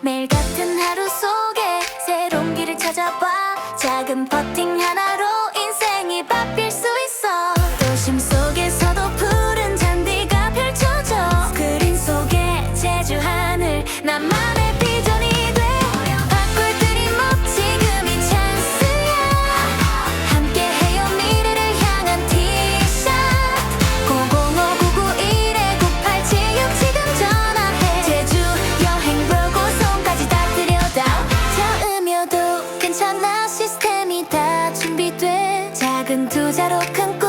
매일 같은 하루 속에 새로운 길을 찾아봐. 작은 버팅 하나로 인생이 바뀔 수 있어. 도심 속에서도 푸른 잔디가 펼쳐져. 그림 속에 제주 하늘 나만의 빛. 작은 투자로 큰 꿈